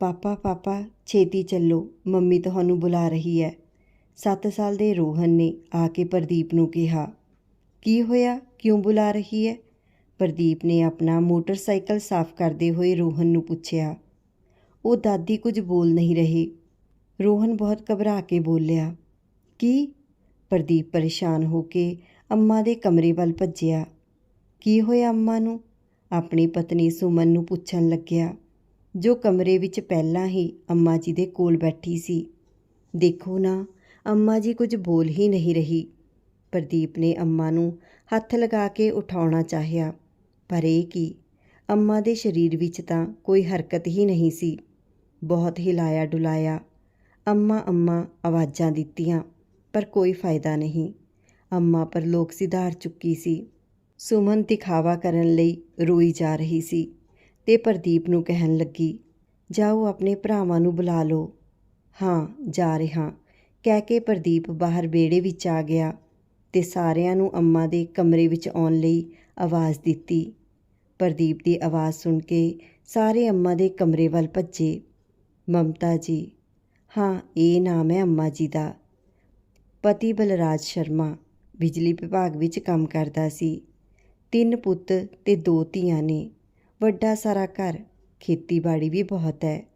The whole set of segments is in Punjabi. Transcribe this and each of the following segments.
ਪਾਪਾ ਪਾਪਾ, ਛੇਤੀ ਚੱਲੋ, ਮੰਮੀ ਤੁਹਾਨੂੰ ਬੁਲਾ ਰਹੀ ਹੈ। 7 ਸਾਲ ਦੇ ਰੋਹਨ ਨੇ ਆ ਕੇ ਪ੍ਰਦੀਪ ਨੂੰ ਕਿਹਾ, ਕੀ ਹੋਇਆ? ਕਿਉਂ ਬੁਲਾ ਰਹੀ ਹੈ? ਪ੍ਰਦੀਪ ਨੇ ਆਪਣਾ ਮੋਟਰਸਾਈਕਲ ਸਾਫ਼ ਕਰਦੇ ਹੋਏ ਰੋਹਨ ਨੂੰ ਪੁੱਛਿਆ। ਉਹ ਦਾਦੀ ਕੁਝ ਬੋਲ ਨਹੀਂ ਰਹੀ। ਰੋਹਨ ਬਹੁਤ ਘਬਰਾ ਕੇ ਬੋਲਿਆ, ਕੀ? ਪ੍ਰਦੀਪ ਪਰੇਸ਼ਾਨ ਹੋ ਕੇ ਅੰਮਾ ਦੇ ਕਮਰੇ ਵੱਲ ਭੱਜਿਆ। ਕੀ ਹੋਇਆ ਅੰਮਾ ਨੂੰ? ਆਪਣੀ ਪਤਨੀ ਸੁਮਨ ਨੂੰ ਪੁੱਛਣ ਲੱਗਿਆ। ਜੋ ਕਮਰੇ ਵਿੱਚ ਪਹਿਲਾਂ ਹੀ ਅੰਮਾ ਜੀ ਦੇ ਕੋਲ ਬੈਠੀ ਸੀ। ਦੇਖੋ ਨਾ, ਅੰਮਾ ਜੀ ਕੁਝ ਬੋਲ ਹੀ ਨਹੀਂ ਰਹੀ। ਪ੍ਰਦੀਪ ਨੇ ਅੰਮਾ ਨੂੰ ਹੱਥ ਲਗਾ ਕੇ ਉਠਾਉਣਾ ਚਾਹਿਆ, ਪਰ ਇਹ ਕੀ? ਅੰਮਾ ਦੇ ਸਰੀਰ ਵਿੱਚ ਤਾਂ ਕੋਈ ਹਰਕਤ ਹੀ ਨਹੀਂ ਸੀ। ਬਹੁਤ ਹਿਲਾਇਆ ਡੁਲਾਇਆ, ਅੰਮਾ ਅੰਮਾ ਆਵਾਜ਼ਾਂ ਦਿੱਤੀਆਂ, ਪਰ ਕੋਈ ਫਾਇਦਾ ਨਹੀਂ। ਅੰਮਾ ਪਰ ਲੋਕ ਸਿਧਾਰ ਚੁੱਕੀ ਸੀ। ਸੁਮਨ ਦਿਖਾਵਾ ਕਰਨ ਲਈ ਰੋਈ ਜਾ ਰਹੀ ਸੀ। ਤੇ ਪ੍ਰਦੀਪ ਨੂੰ ਕਹਿਣ ਲੱਗੀ, ਜਾਓ ਆਪਣੇ ਭਰਾਵਾਂ ਨੂੰ ਬੁਲਾ ਲਓ। ਹਾਂ, ਜਾ ਰਿਹਾ। ਕਹਿ ਕੇ ਪ੍ਰਦੀਪ ਬਾਹਰ ਵਿਹੜੇ ਵਿੱਚ ਆ ਗਿਆ ਤੇ ਸਾਰਿਆਂ ਨੂੰ ਅੰਮਾ ਦੇ ਕਮਰੇ ਵਿੱਚ ਆਉਣ ਲਈ ਆਵਾਜ਼ ਦਿੱਤੀ। ਪ੍ਰਦੀਪ ਦੀ ਆਵਾਜ਼ ਸੁਣ ਕੇ ਸਾਰੇ ਅੰਮਾ ਦੇ ਕਮਰੇ ਵੱਲ ਭੱਜੇ। ਮਮਤਾ ਜੀ। ਹਾਂ, ਇਹ ਨਾਮ ਹੈ ਅੰਮਾ ਜੀ ਦਾ। ਪਤੀ ਬਲਰਾਜ ਸ਼ਰਮਾ ਬਿਜਲੀ ਵਿਭਾਗ ਵਿੱਚ ਕੰਮ ਕਰਦਾ ਸੀ। ਤਿੰਨ ਪੁੱਤ ਤੇ ਦੋ ਧੀਆਂ ਨੇ। ਵੱਡਾ ਸਾਰਾ ਘਰ, ਖੇਤੀਬਾੜੀ ਵੀ ਬਹੁਤ ਹੈ।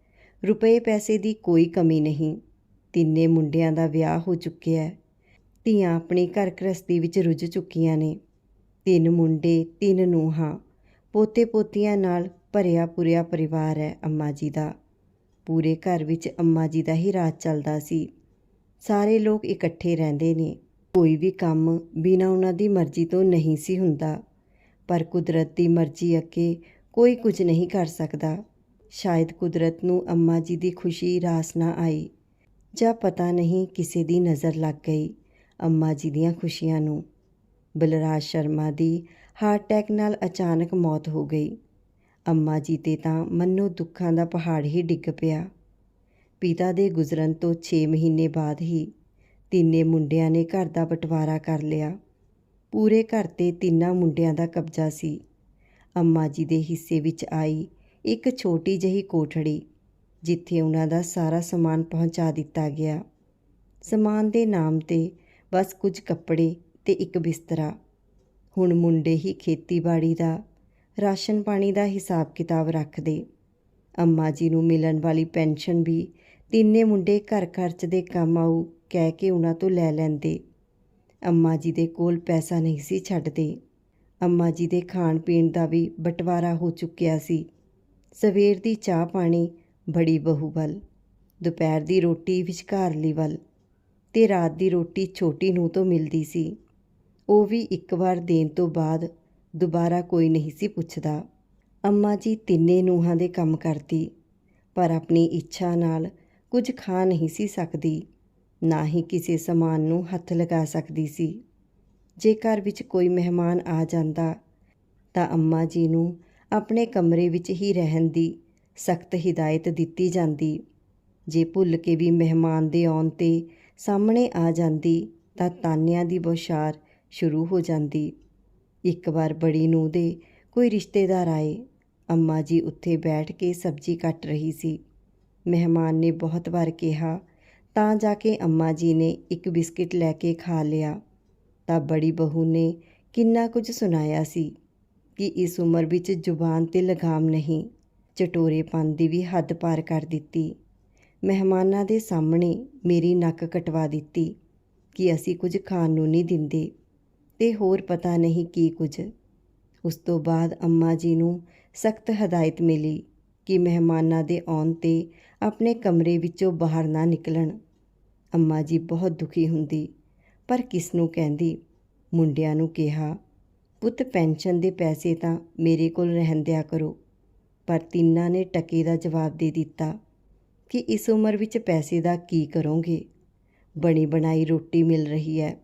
ਰੁਪਏ ਪੈਸੇ ਦੀ ਕੋਈ ਕਮੀ ਨਹੀਂ। ਤਿੰਨੇ ਮੁੰਡਿਆਂ ਦਾ ਵਿਆਹ ਹੋ ਚੁੱਕਿਆ ਹੈ। ਧੀਆਂ ਆਪਣੀ ਘਰ ਗ੍ਰਸਤੀ ਵਿੱਚ ਰੁੱਝ ਚੁੱਕੀਆਂ ਨੇ। ਤਿੰਨ ਮੁੰਡੇ, ਤਿੰਨ ਨੂੰਹਾਂ। ਪੋਤੇ ਪੋਤੀਆਂ ਨਾਲ ਭਰਿਆ ਪੁਰਿਆ ਪਰਿਵਾਰ ਹੈ ਅੰਮਾ ਜੀ ਦਾ। ਪੂਰੇ ਘਰ ਵਿੱਚ ਅੰਮਾ ਜੀ ਦਾ ਹੀ ਰਾਜ ਚੱਲਦਾ ਸੀ। ਸਾਰੇ ਲੋਕ ਇਕੱਠੇ ਰਹਿੰਦੇ ਨੇ। ਕੋਈ ਵੀ ਕੰਮ ਬਿਨਾਂ ਉਹਨਾਂ ਦੀ ਮਰਜ਼ੀ ਤੋਂ ਨਹੀਂ ਸੀ ਹੁੰਦਾ। ਪਰ ਕੁਦਰਤ ਦੀ ਮਰਜ਼ੀ ਅੱਗੇ ਕੋਈ ਕੁਝ ਨਹੀਂ ਕਰ ਸਕਦਾ। ਸ਼ਾਇਦ ਕੁਦਰਤ ਨੂੰ ਅੰਮਾ ਜੀ ਦੀ ਖੁਸ਼ੀ ਰਾਸ ਨਾ ਆਈ ਜਾਂ ਪਤਾ ਨਹੀਂ ਕਿਸੇ ਦੀ ਨਜ਼ਰ ਲੱਗ ਗਈ ਅੰਮਾ ਜੀ ਦੀਆਂ ਖੁਸ਼ੀਆਂ ਨੂੰ। ਬਲਰਾਜ ਸ਼ਰਮਾ ਦੀ ਹਾਰਟ ਅਟੈਕ ਨਾਲ ਅਚਾਨਕ ਮੌਤ ਹੋ ਗਈ। ਅੰਮਾ ਜੀ ਤੇ ਤਾਂ ਮੰਨੋ ਦੁੱਖਾਂ ਦਾ ਪਹਾੜ ਹੀ ਡਿੱਗ ਪਿਆ। ਪਿਤਾ ਦੇ ਗੁਜ਼ਰਨ ਤੋਂ 6 ਮਹੀਨੇ ਬਾਅਦ ਹੀ ਤਿੰਨੇ ਮੁੰਡਿਆਂ ਨੇ ਘਰ ਦਾ ਬਟਵਾਰਾ ਕਰ ਲਿਆ। ਪੂਰੇ ਘਰ ਤੇ ਤਿੰਨਾਂ ਮੁੰਡਿਆਂ ਦਾ ਕਬਜ਼ਾ ਸੀ। ਅੰਮਾ ਜੀ ਦੇ ਹਿੱਸੇ ਵਿੱਚ ਆਈ ਇੱਕ ਛੋਟੀ ਜਿਹੀ ਕੋਠੜੀ, ਜਿੱਥੇ ਉਹਨਾਂ ਦਾ ਸਾਰਾ ਸਮਾਨ ਪਹੁੰਚਾ ਦਿੱਤਾ ਗਿਆ। ਸਮਾਨ ਦੇ ਨਾਮ ਤੇ ਬਸ ਕੁਝ ਕੱਪੜੇ ਤੇ ਇੱਕ ਬਿਸਤਰਾ। ਹੁਣ ਮੁੰਡੇ ਹੀ ਖੇਤੀਬਾੜੀ ਦਾ, ਰਾਸ਼ਨ ਪਾਣੀ ਦਾ ਹਿਸਾਬ ਕਿਤਾਬ ਰੱਖਦੇ। ਅੰਮਾ ਜੀ ਨੂੰ ਮਿਲਣ ਵਾਲੀ ਪੈਨਸ਼ਨ ਵੀ ਤਿੰਨੇ ਮੁੰਡੇ ਘਰ ਖਰਚ ਦੇ ਕੰਮ ਆਊ ਕਹਿ ਕੇ ਉਹਨਾਂ ਤੋਂ ਲੈ ਲੈਂਦੇ। ਅੰਮਾ ਜੀ ਦੇ ਕੋਲ ਪੈਸਾ ਨਹੀਂ ਸੀ ਛੱਡਦੇ। ਅੰਮਾ ਜੀ ਦੇ ਖਾਣ ਪੀਣ ਦਾ ਵੀ ਬਟਵਾਰਾ ਹੋ ਚੁੱਕਿਆ ਸੀ। ਸਵੇਰ ਦੀ ਚਾਹ ਪਾਣੀ, ਬੜੀ ਬਹੂ ਵੱਲ। ਦੁਪਹਿਰ ਦੀ ਰੋਟੀ ਵਿਚਕਾਰਲੀ ਵੱਲ ਤੇ ਰਾਤ ਦੀ ਰੋਟੀ ਛੋਟੀ ਨੂੰ ਤੋਂ ਮਿਲਦੀ ਸੀ। ਉਹ ਵੀ ਇੱਕ ਵਾਰ ਦੇਣ ਤੋਂ ਬਾਅਦ ਦੁਬਾਰਾ ਕੋਈ ਨਹੀਂ ਸੀ ਪੁੱਛਦਾ। ਅੰਮਾ ਜੀ ਤਿੰਨੇ ਨੂੰਹਾਂ ਦੇ ਕੰਮ ਕਰਦੀ, ਪਰ ਆਪਣੀ ਇੱਛਾ ਨਾਲ ਕੁਝ ਖਾ ਨਹੀਂ ਸੀ ਸਕਦੀ, ਨਾ ਹੀ ਕਿਸੇ ਸਮਾਨ ਨੂੰ ਹੱਥ ਲਗਾ ਸਕਦੀ ਸੀ। ਜੇ ਘਰ ਵਿੱਚ ਕੋਈ ਮਹਿਮਾਨ ਆ ਜਾਂਦਾ ਤਾਂ ਅੰਮਾ ਜੀ ਨੂੰ ਆਪਣੇ ਕਮਰੇ ਵਿੱਚ ਹੀ ਰਹਿਣ ਦੀ ਸਖਤ ਹਿਦਾਇਤ ਦਿੱਤੀ ਜਾਂਦੀ। ਜੇ ਭੁੱਲ ਕੇ ਵੀ ਮਹਿਮਾਨ ਦੇ ਆਉਣ ਤੇ ਸਾਹਮਣੇ ਆ ਜਾਂਦੀ ਤਾਂ ਤਾਨਿਆਂ ਦੀ ਬੌਛਾਰ ਸ਼ੁਰੂ ਹੋ ਜਾਂਦੀ। ਇੱਕ ਵਾਰ ਬੜੀ ਨੂੰ ਦੇ ਕੋਈ ਰਿਸ਼ਤੇਦਾਰ ਆਏ। ਅੰਮਾ ਜੀ ਉੱਥੇ ਬੈਠ ਕੇ ਸਬਜ਼ੀ ਕੱਟ ਰਹੀ ਸੀ। ਮਹਿਮਾਨ ਨੇ ਬਹੁਤ ਵਾਰ ਕਿਹਾ, ਤਾਂ ਜਾ ਕੇ ਅੰਮਾ ਜੀ ਨੇ ਇੱਕ ਬਿਸਕਿਟ ਲੈ ਕੇ ਖਾ ਲਿਆ। ਤਾਂ ਬੜੀ ਬਹੂ ਨੇ ਕਿੰਨਾ ਕੁਝ ਸੁਣਾਇਆ ਸੀ ਕਿ ਇਸ ਉਮਰ ਵਿੱਚ ਜ਼ੁਬਾਨ ਤੇ ਲਗਾਮ ਨਹੀਂ, ਚਟੋਰੇਪਨ ਦੀ ਵੀ ਹੱਦ ਪਾਰ ਕਰ ਦਿੱਤੀ। ਮਹਿਮਾਨਾਂ ਦੇ ਸਾਹਮਣੇ ਮੇਰੀ ਨੱਕ ਕਟਵਾ ਦਿੱਤੀ ਕਿ ਅਸੀਂ ਕੁਝ ਖਾਣ ਨੂੰ ਨਹੀਂ ਦਿੰਦੇ ਤੇ ਹੋਰ ਪਤਾ ਨਹੀਂ ਕੀ ਕੁਝ। ਉਸ ਤੋਂ ਬਾਅਦ ਅੰਮਾ ਜੀ ਨੂੰ ਸਖਤ ਹਦਾਇਤ ਮਿਲੀ ਕਿ ਮਹਿਮਾਨਾਂ ਦੇ ਆਉਣ ਤੇ ਆਪਣੇ ਕਮਰੇ ਵਿੱਚੋਂ ਬਾਹਰ ਨਾ ਨਿਕਲਣ। ਅੰਮਾ ਜੀ ਬਹੁਤ ਦੁਖੀ ਹੁੰਦੀ ਪਰ ਕਿਸ ਨੂੰ ਕਹਿੰਦੀ? ਮੁੰਡਿਆਂ ਨੂੰ ਕਿਹਾ, ਪੁੱਤ, ਪੈਨਸ਼ਨ ਦੇ ਪੈਸੇ ਤਾਂ ਮੇਰੇ ਕੋਲ ਰਹਿਣ ਦਿਆ ਕਰੋ। ਪਰ ਤਿੰਨਾਂ ਨੇ ਟਕੇ ਦਾ ਜਵਾਬ ਦੇ ਦਿੱਤਾ ਕਿ ਇਸ ਉਮਰ ਵਿੱਚ ਪੈਸੇ ਦਾ ਕੀ ਕਰੋਗੇ। ਬਣੀ ਬਣਾਈ ਰੋਟੀ ਮਿਲ ਰਹੀ ਹੈ,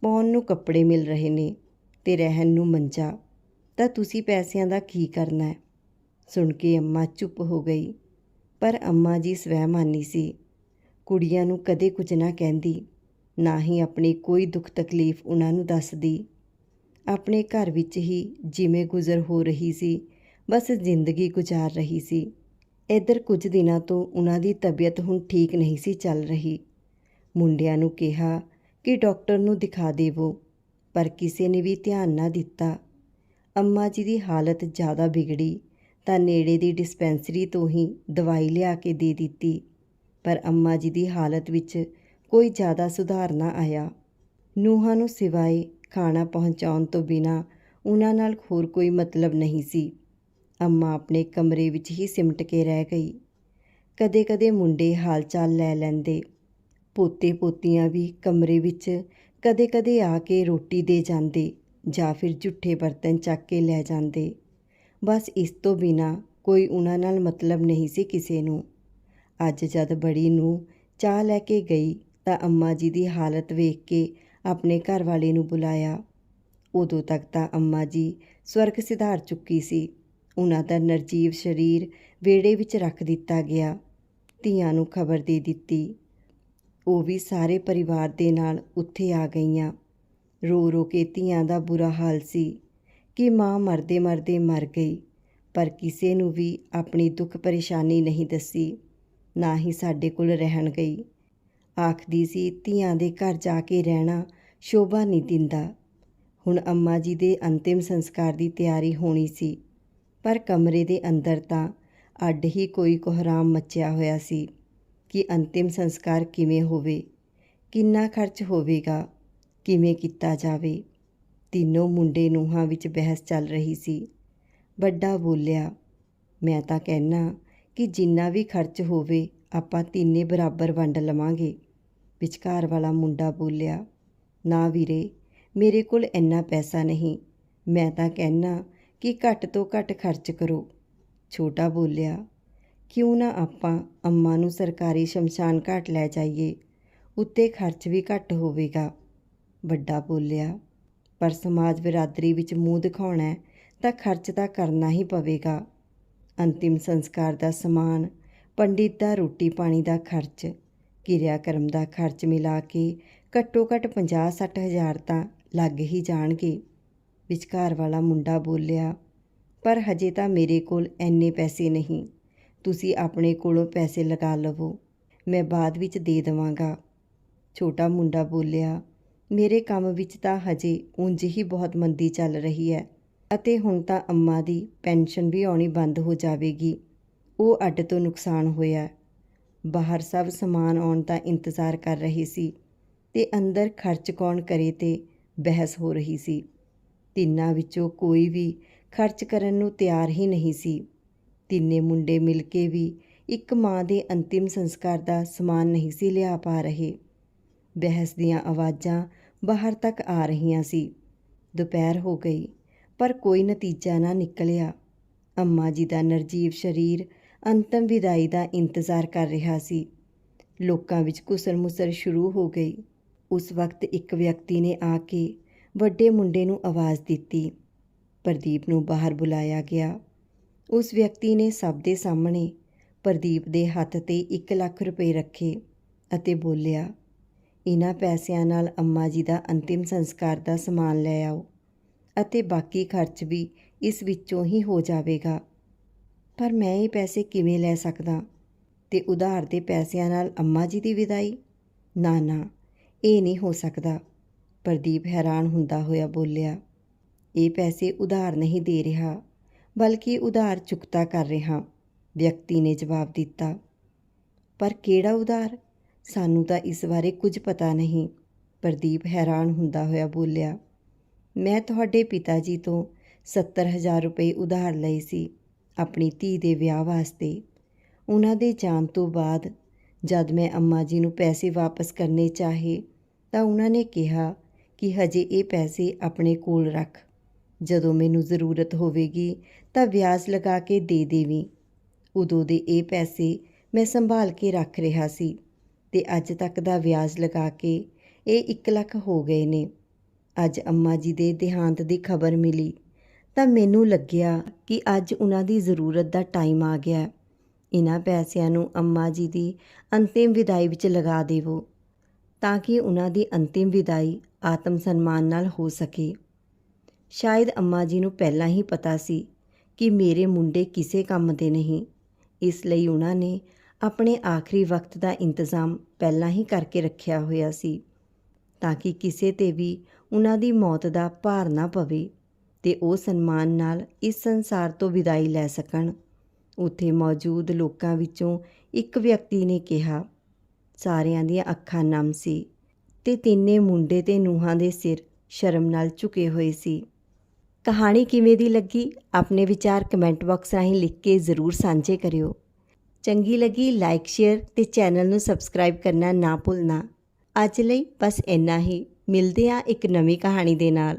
ਪਾਉਣ ਨੂੰ ਕੱਪੜੇ ਮਿਲ ਰਹੇ ਨੇ ਤੇ ਰਹਿਣ ਨੂੰ ਮੰਜਾ। ਤਾਂ ਤੁਸੀਂ ਪੈਸਿਆਂ ਦਾ ਕੀ ਕਰਨਾ ਹੈ? ਸੁਣ ਕੇ ਅੰਮਾ ਚੁੱਪ ਹੋ ਗਈ। ਪਰ ਅੰਮਾ ਜੀ ਸਵੈਮਾਨੀ ਸੀ। ਕੁੜੀਆਂ ਨੂੰ ਕਦੇ ਕੁਝ ਨਾ ਕਹਿੰਦੀ। ਨਾ ਹੀ ਆਪਣੀ ਕੋਈ ਦੁੱਖ ਤਕਲੀਫ ਉਹਨਾਂ ਨੂੰ ਦੱਸਦੀ। ਆਪਣੇ ਘਰ ਵਿੱਚ ਹੀ ਜਿਵੇਂ ਗੁਜ਼ਰ ਹੋ ਰਹੀ ਸੀ, ਬਸ ਜ਼ਿੰਦਗੀ ਗੁਜ਼ਾਰ ਰਹੀ ਸੀ। ਇੱਧਰ ਕੁਝ ਦਿਨਾਂ ਤੋਂ ਉਹਨਾਂ ਦੀ ਤਬੀਅਤ ਹੁਣ ਠੀਕ ਨਹੀਂ ਸੀ ਚੱਲ ਰਹੀ। ਮੁੰਡਿਆਂ ਨੂੰ ਕਿਹਾ ਕਿ ਡਾਕਟਰ ਨੂੰ ਦਿਖਾ ਦੇਵੋ, ਪਰ ਕਿਸੇ ਨੇ ਵੀ ਧਿਆਨ ਨਾ ਦਿੱਤਾ। ਅੰਮਾ ਜੀ ਦੀ ਹਾਲਤ ਜ਼ਿਆਦਾ ਵਿਗੜੀ ਤਾਂ ਨੇੜੇ ਦੀ ਡਿਸਪੈਂਸਰੀ ਤੋਂ ਹੀ ਦਵਾਈ ਲਿਆ ਕੇ ਦੇ ਦਿੱਤੀ, ਪਰ ਅੰਮਾ ਜੀ ਦੀ ਹਾਲਤ ਵਿੱਚ ਕੋਈ ਜ਼ਿਆਦਾ ਸੁਧਾਰ ਨਾ ਆਇਆ। ਨੂੰਹਾਂ ਨੂੰ ਸਿਵਾਏ ਖਾਣਾ ਪਹੁੰਚਾਉਣ ਤੋਂ ਬਿਨਾ ਉਹਨਾਂ ਨਾਲ ਹੋਰ ਕੋਈ ਮਤਲਬ ਨਹੀਂ ਸੀ। ਅੰਮਾ ਆਪਣੇ ਕਮਰੇ ਵਿੱਚ ਹੀ ਸਿਮਟ ਕੇ ਰਹਿ ਗਈ। ਕਦੇ-ਕਦੇ ਮੁੰਡੇ ਹਾਲਚਾਲ ਲੈ ਲੈਂਦੇ। ਪੋਤੇ ਪੋਤੀਆਂ ਵੀ ਕਮਰੇ ਵਿੱਚ ਕਦੇ-ਕਦੇ ਆ ਕੇ ਰੋਟੀ ਦੇ ਜਾਂਦੇ ਜਾਂ ਫਿਰ ਝੁੱਠੇ ਬਰਤਨ ਚੱਕ ਕੇ ਲੈ ਜਾਂਦੇ। ਬਸ ਇਸ ਤੋਂ ਬਿਨਾ ਕੋਈ ਉਹਨਾਂ ਨਾਲ ਮਤਲਬ ਨਹੀਂ ਸੀ ਕਿਸੇ ਨੂੰ। ਅੱਜ ਜਦ ਬੜੀ ਨੂੰ ਚਾਹ ਲੈ ਕੇ ਗਈ ਤਾਂ ਅੰਮਾ ਜੀ ਦੀ ਹਾਲਤ ਵੇਖ ਕੇ ਆਪਣੇ ਘਰ ਵਾਲੇ ਨੂੰ ਬੁਲਾਇਆ। ਉਦੋਂ ਤੱਕ ਤਾਂ ਅੰਮਾ ਜੀ ਸਵਰਗ ਸਿਧਾਰ ਚੁੱਕੀ ਸੀ। ਉਹਨਾਂ ਦਾ ਨਰਜੀਵ ਸਰੀਰ ਵਿਹੜੇ ਵਿੱਚ ਰੱਖ ਦਿੱਤਾ ਗਿਆ। ਧੀਆਂ ਨੂੰ ਖਬਰ ਦੇ ਦਿੱਤੀ। ਉਹ ਵੀ ਸਾਰੇ ਪਰਿਵਾਰ ਦੇ ਨਾਲ ਉੱਥੇ ਆ ਗਈਆਂ। ਰੋ ਰੋ ਕੇ ਧੀਆਂ ਦਾ ਬੁਰਾ ਹਾਲ ਸੀ ਕਿ ਮਾਂ ਮਰਦੇ ਮਰਦੇ ਮਰ ਗਈ, ਪਰ ਕਿਸੇ ਨੂੰ ਵੀ ਆਪਣੀ ਦੁੱਖ ਪਰੇਸ਼ਾਨੀ ਨਹੀਂ ਦੱਸੀ, ਨਾ ਹੀ ਸਾਡੇ ਕੋਲ ਰਹਿਣ ਗਈ। ਆਖਦੀ ਸੀ, ਧੀਆਂ ਦੇ ਘਰ ਜਾ ਕੇ ਰਹਿਣਾ ਸ਼ੋਭਾ ਨਹੀਂ ਦਿੰਦਾ। ਹੁਣ ਅੰਮਾ ਜੀ ਦੇ ਅੰਤਿਮ ਸੰਸਕਾਰ ਦੀ ਤਿਆਰੀ ਹੋਣੀ ਸੀ, ਪਰ ਕਮਰੇ ਦੇ ਅੰਦਰ ਤਾਂ ਅੱਡ ਹੀ ਕੋਈ ਕੋਹਰਾਮ ਮੱਚਿਆ ਹੋਇਆ ਸੀ ਕਿ ਅੰਤਿਮ ਸੰਸਕਾਰ ਕਿਵੇਂ ਹੋਵੇ, ਕਿੰਨਾ ਖਰਚ ਹੋਵੇਗਾ, ਕਿਵੇਂ ਕੀਤਾ ਜਾਵੇ। ਤਿੰਨੋਂ ਮੁੰਡੇ ਨੂੰਹਾਂ ਵਿੱਚ ਬਹਿਸ ਚੱਲ ਰਹੀ ਸੀ। ਵੱਡਾ ਬੋਲਿਆ, ਮੈਂ ਤਾਂ ਕਹਿਣਾ ਕਿ ਜਿੰਨਾ ਵੀ ਖਰਚ ਹੋਵੇ, ਆਪਾਂ ਤਿੰਨੇ ਬਰਾਬਰ ਵੰਡ ਲਵਾਂਗੇ। ਵਿਚਕਾਰ ਵਾਲਾ ਮੁੰਡਾ ਬੋਲਿਆ, ਨਾ ਵੀਰੇ, ਮੇਰੇ ਕੋਲ ਇੰਨਾ ਪੈਸਾ ਨਹੀਂ। ਮੈਂ ਤਾਂ ਕਹਿਣਾ ਕਿ ਘੱਟ ਤੋਂ ਘੱਟ ਖਰਚ ਕਰੋ। ਛੋਟਾ ਬੋਲਿਆ, ਕਿਉਂ ਨਾ ਆਪਾਂ ਅੰਮਾ ਨੂੰ ਸਰਕਾਰੀ ਸ਼ਮਸ਼ਾਨ ਘਾਟ ਲੈ ਜਾਈਏ। ਉੱਤੇ ਖਰਚ ਵੀ ਘੱਟ ਹੋਵੇਗਾ। ਵੱਡਾ ਬੋਲਿਆ, ਪਰ ਸਮਾਜ ਬਿਰਾਦਰੀ ਵਿੱਚ ਮੂੰਹ ਦਿਖਾਉਣਾ ਤਾਂ ਖਰਚ ਤਾਂ ਕਰਨਾ ਹੀ ਪਵੇਗਾ। ਅੰਤਿਮ ਸੰਸਕਾਰ ਦਾ ਸਮਾਨ, ਪੰਡਿਤ ਦਾ ਰੋਟੀ ਪਾਣੀ ਦਾ ਖਰਚ ਕਿਰਿਆ ਕਰਮ ਦਾ ਖਰਚ ਮਿਲਾ ਕੇ ਘੱਟੋ ਘੱਟ 50-60 ਹਜ਼ਾਰ ਤਾਂ ਲੱਗ ਹੀ ਜਾਣਗੇ। ਵਿਚਕਾਰ ਵਾਲਾ ਮੁੰਡਾ ਬੋਲਿਆ, ਪਰ ਹਜੇ ਤਾਂ ਮੇਰੇ ਕੋਲ ਐਨੇ ਪੈਸੇ ਨਹੀਂ। ਤੁਸੀਂ ਆਪਣੇ ਕੋਲੋਂ ਪੈਸੇ ਲਗਾ ਲਵੋ। ਮੈਂ ਬਾਅਦ ਵਿੱਚ ਦੇ ਦੇਵਾਂਗਾ। ਛੋਟਾ ਮੁੰਡਾ ਬੋਲਿਆ, ਮੇਰੇ ਕੰਮ ਵਿੱਚ ਤਾਂ ਹਜੇ ਉਂਝ ਹੀ ਬਹੁਤ ਮੰਦੀ ਚੱਲ ਰਹੀ ਹੈ ਅਤੇ ਹੁਣ ਤਾਂ ਅੰਮਾ ਦੀ ਪੈਨਸ਼ਨ ਵੀ ਆਉਣੀ ਬੰਦ ਹੋ ਜਾਵੇਗੀ। ਉਹ ਅੱਡ ਤੋਂ ਨੁਕਸਾਨ ਹੋਇਆ। ਬਾਹਰ ਸਭ ਸਮਾਨ ਆਉਣ ਦਾ ਇੰਤਜ਼ਾਰ ਕਰ ਰਹੀ ਸੀ ਤੇ ਅੰਦਰ ਖਰਚ ਕੌਣ ਕਰੇ ਤੇ ਬਹਿਸ ਹੋ ਰਹੀ ਸੀ। ਤਿੰਨਾਂ ਵਿੱਚੋਂ ਕੋਈ ਵੀ ਖਰਚ ਕਰਨ ਨੂੰ ਤਿਆਰ ਹੀ ਨਹੀਂ ਸੀ। ਤਿੰਨੇ ਮੁੰਡੇ ਮਿਲ ਕੇ ਵੀ ਇੱਕ ਮਾਂ ਦੇ ਅੰਤਿਮ ਸੰਸਕਾਰ ਦਾ ਸਮਾਨ ਨਹੀਂ ਸੀ ਲਿਆ ਪਾ ਰਹੇ। ਬਹਿਸ ਦੀਆਂ ਆਵਾਜ਼ਾਂ ਬਾਹਰ ਤੱਕ ਆ ਰਹੀਆਂ ਸੀ। ਦੁਪਹਿਰ ਹੋ ਗਈ, ਪਰ ਕੋਈ ਨਤੀਜਾ ਨਾ ਨਿਕਲਿਆ। ਅੰਮਾ ਜੀ ਦਾ ਨਰਜੀਵ ਸਰੀਰ ਅੰਤਮ ਵਿਦਾਈ ਦਾ ਇੰਤਜ਼ਾਰ ਕਰ ਰਿਹਾ ਸੀ। ਲੋਕਾਂ ਵਿੱਚ ਕੁਸਰ-ਮੁਸਰ ਸ਼ੁਰੂ ਹੋ ਗਈ। ਉਸ ਵਕਤ ਇੱਕ ਵਿਅਕਤੀ ਨੇ ਆ ਕੇ ਵੱਡੇ ਮੁੰਡੇ ਨੂੰ ਆਵਾਜ਼ ਦਿੱਤੀ। ਪ੍ਰਦੀਪ ਨੂੰ ਬਾਹਰ ਬੁਲਾਇਆ ਗਿਆ। ਉਸ ਵਿਅਕਤੀ ਨੇ ਸਭ ਦੇ ਸਾਹਮਣੇ ਪ੍ਰਦੀਪ ਦੇ ਹੱਥ ਤੇ 1 ਲੱਖ ਰੁਪਏ ਰੱਖੇ ਅਤੇ ਬੋਲਿਆ ਇਹਨਾਂ ਪੈਸਿਆਂ ਨਾਲ ਅੰਮਾ ਜੀ ਦਾ ਅੰਤਿਮ ਸੰਸਕਾਰ ਦਾ ਸਮਾਨ ਲੈ ਆਓ ਅਤੇ ਬਾਕੀ ਖਰਚ ਵੀ ਇਸ ਵਿੱਚੋਂ ਹੀ ਹੋ ਜਾਵੇਗਾ। ਪਰ ਮੈਂ ਇਹ ਪੈਸੇ ਕਿਵੇਂ ਲੈ ਸਕਦਾ? ਤੇ ਉਧਾਰ ਦੇ ਪੈਸਿਆਂ ਨਾਲ ਅੰਮਾ ਜੀ ਦੀ ਵਿਦਾਈ? ਨਾ ਨਾ, ਇਹ ਨਹੀਂ ਹੋ ਸਕਦਾ। ਪ੍ਰਦੀਪ ਹੈਰਾਨ ਹੁੰਦਾ ਹੋਇਆ ਬੋਲਿਆ, ਇਹ ਪੈਸੇ ਉਧਾਰ ਨਹੀਂ ਦੇ ਰਿਹਾ, ਬਲਕਿ ਉਧਾਰ ਚੁਕਤਾ ਕਰ ਰਿਹਾ, ਵਿਅਕਤੀ ਨੇ ਜਵਾਬ ਦਿੱਤਾ। ਪਰ ਕਿਹੜਾ ਉਧਾਰ? ਸਾਨੂੰ ਤਾਂ ਇਸ ਬਾਰੇ ਕੁਝ ਪਤਾ ਨਹੀਂ, ਪ੍ਰਦੀਪ ਹੈਰਾਨ ਹੁੰਦਾ ਹੋਇਆ ਬੋਲਿਆ। ਮੈਂ ਤੁਹਾਡੇ ਪਿਤਾ ਜੀ ਤੋਂ 70000 ਰੁਪਏ ਉਧਾਰ ਲਏ ਸੀ। ਆਪਣੀ ਧੀ ਦੇ ਵਿਆਹ ਵਾਸਤੇ। ਉਹਨਾਂ ਦੇ ਜਾਣ ਤੋਂ ਬਾਅਦ ਜਦ ਮੈਂ ਅੰਮਾ ਜੀ ਨੂੰ ਪੈਸੇ ਵਾਪਸ ਕਰਨੇ ਚਾਹੇ ਤਾਂ ਉਹਨਾਂ ਨੇ ਕਿਹਾ ਕਿ ਹਜੇ ਇਹ ਪੈਸੇ ਆਪਣੇ ਕੋਲ ਰੱਖ। ਜਦੋਂ ਮੈਨੂੰ ਜ਼ਰੂਰਤ ਹੋਵੇਗੀ ਤਾਂ ਵਿਆਜ ਲਗਾ ਕੇ ਦੇ ਦੇਵੀਂ। ਉਦੋਂ ਦੇ ਇਹ ਪੈਸੇ ਮੈਂ ਸੰਭਾਲ ਕੇ ਰੱਖ ਰਿਹਾ ਸੀ ਤੇ ਅੱਜ ਤੱਕ ਦਾ ਵਿਆਜ ਲਗਾ ਕੇ ਇਹ 1 ਲੱਖ ਹੋ ਗਏ ਨੇ। ਅੱਜ ਅੰਮਾ ਜੀ ਦੇ ਦੇਹਾਂਤ ਦੀ ਖਬਰ ਮਿਲੀ। ਤਾਂ ਮੈਨੂੰ ਲੱਗਿਆ ਕਿ ਅੱਜ ਉਹਨਾਂ ਦੀ ਜ਼ਰੂਰਤ ਦਾ ਟਾਈਮ ਆ ਗਿਆ। ਇਹਨਾਂ ਪੈਸਿਆਂ ਨੂੰ ਅੰਮਾ ਜੀ ਦੀ ਅੰਤਿਮ ਵਿਦਾਈ ਵਿੱਚ ਲਗਾ ਦੇਵੋ, ਤਾਂ ਕਿ ਉਹਨਾਂ ਦੀ ਅੰਤਿਮ ਵਿਦਾਈ ਆਤਮ ਸਨਮਾਨ ਨਾਲ ਹੋ ਸਕੇ। ਸ਼ਾਇਦ ਅੰਮਾ ਜੀ ਨੂੰ ਪਹਿਲਾਂ ਹੀ ਪਤਾ ਸੀ ਕਿ ਮੇਰੇ ਮੁੰਡੇ ਕਿਸੇ ਕੰਮ ਦੇ ਨਹੀਂ, ਇਸ ਲਈ ਉਹਨਾਂ ਨੇ ਆਪਣੇ ਆਖਰੀ ਵਕਤ ਦਾ ਇੰਤਜ਼ਾਮ ਪਹਿਲਾਂ ਹੀ ਕਰਕੇ ਰੱਖਿਆ ਹੋਇਆ ਸੀ, ਤਾਂ ਕਿ ਕਿਸੇ ਤੇ ਵੀ ਉਹਨਾਂ ਦੀ ਮੌਤ ਦਾ ਭਾਰ ਨਾ ਪਵੇ। ਤੇ ਉਹ ਸਨਮਾਨ ਨਾਲ ਇਸ ਸੰਸਾਰ ਤੋਂ ਵਿਦਾਈ ਲੈ ਸਕਣ। ਉੱਥੇ ਮੌਜੂਦ ਲੋਕਾਂ ਵਿੱਚੋਂ ਇੱਕ ਵਿਅਕਤੀ ਨੇ ਕਿਹਾ, ਸਾਰਿਆਂ ਦੀਆਂ ਅੱਖਾਂ ਨਮ ਸੀ ਤੇ ਤਿੰਨੇ ਮੁੰਡੇ ਤੇ ਨੂਹਾਂ ਦੇ ਸਿਰ ਸ਼ਰਮ ਨਾਲ ਝੁਕੇ ਹੋਏ ਸੀ। ਕਹਾਣੀ ਕਿਵੇਂ ਦੀ ਲੱਗੀ, ਆਪਣੇ ਵਿਚਾਰ ਕਮੈਂਟ ਬਾਕਸ ਰਾਹੀਂ ਲਿਖ ਕੇ ਜ਼ਰੂਰ ਸਾਂਝੇ ਕਰਿਓ। ਚੰਗੀ ਲੱਗੀ ਲਾਈਕ, ਸ਼ੇਅਰ ਤੇ ਚੈਨਲ ਨੂੰ ਸਬਸਕ੍ਰਾਈਬ ਕਰਨਾ ਨਾ ਭੁੱਲਣਾ। ਅੱਜ ਲਈ ਬਸ ਇੰਨਾ ਹੀ। ਮਿਲਦੇ ਹਾਂ ਇੱਕ ਨਵੀਂ ਕਹਾਣੀ ਦੇ ਨਾਲ।